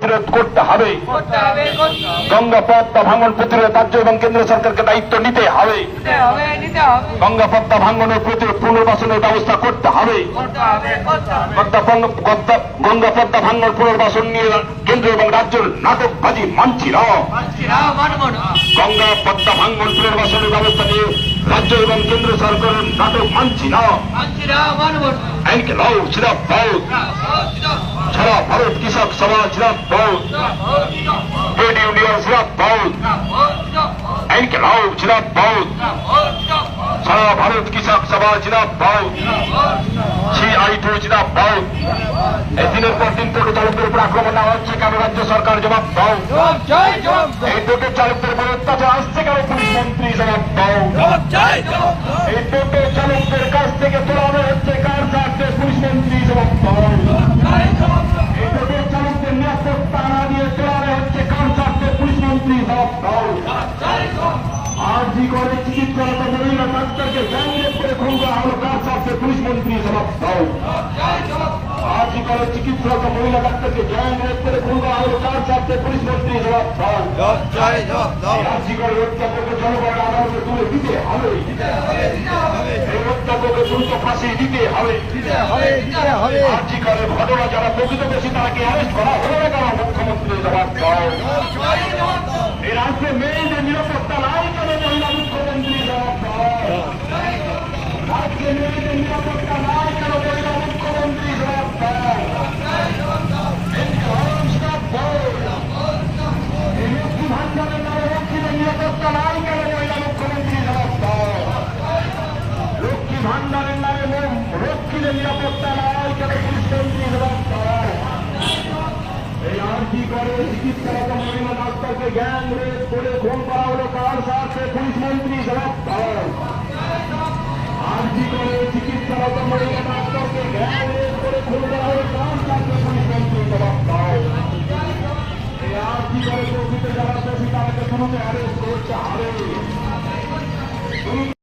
প্রতিরোধ করতে হবে। গঙ্গা পদ্মা ভাঙন প্রতিরোধ রাজ্য এবং কেন্দ্র সরকারকে দায়িত্ব নিতে হবে। গঙ্গা পদ্মা ভাঙনের প্রতিরোধ পুনর্বাসনের ব্যবস্থা করতে হবে। গঙ্গা পদ্মা ভাঙন পুনর্বাসন নিয়ে কেন্দ্র এবং রাজ্যের নাটকবাজি মানছি না। গঙ্গা পদ্মা ভাঙন পুনর্বাসনের ব্যবস্থা নিয়ে রাজ্য এবং কেন্দ্র সরকারের নাটক মানছি না। আইনকে লাও সারা ভারত কৃষক সমাজ পাও ট্রেড ইউনিয়ন লাও সিরাপ পাও সারা ভারত কৃষক সমাজ সিরাপ পাও সিআই টু সিরাপ পাও এই দিনের পর দিন টোটো চালকদের উপর আক্রমণ নেওয়া হচ্ছে কেন রাজ্য সরকার জবাব জয় এই টোটো চালকদের উপর অত্যাচার আসছে কেন পুলিশ মন্ত্রী জবাব জয় এই টোটো চালকদের কাছ থেকে তোলানো হচ্ছে কার চার্জে পুলিশ মন্ত্রী জবাব পাও এই টোটো চালকদের নিরাপত্তা না দিয়ে তোলানো হচ্ছে কার চার্জে পুলিশ মন্ত্রী জবাব পাও আর জি করে চিকিৎসারত মহিলা ডাক্তারকে গ্যাংরেপ করে খুন করা হলো। কার চার্জে পুলিশ মন্ত্রী জবাব পাও আর জি করে চিকিৎসারত মহিলা ডাক্তারকে গ্যাংরেপ করে খুন করা হলো। কার চার্জে পুলিশ মন্ত্রী জবাব পাও রাজ্যিকর অধ্যাপকের জনগণ আদালতে তুলে দিতে হবে। এই অধ্যাপকের দ্রুত ফাঁসি দিতে হবে। রাজ্যিকরের ঘটনা যারা প্রকৃত দোষী তারাকে অ্যারেস্ট করা হলো না কেন মুখ্যমন্ত্রী জবাব দাও। এই রাজ্যে মেয়েদের করে চিকিৎসারত মহিলা ডাক্তারকে জ্ঞান রেপ করে, খুন করা হলো কার সাথে পুলিশ মন্ত্রী জবাব দাও আরজি করে চিকিৎসারত মহিলা ডাক্তারকে জ্ঞান রেপ করে খুন করা হলো কার সাথে পুলিশ মন্ত্রী জবাব দাও এই আরজি প্রকৃত যারা দোষী তাদেরকে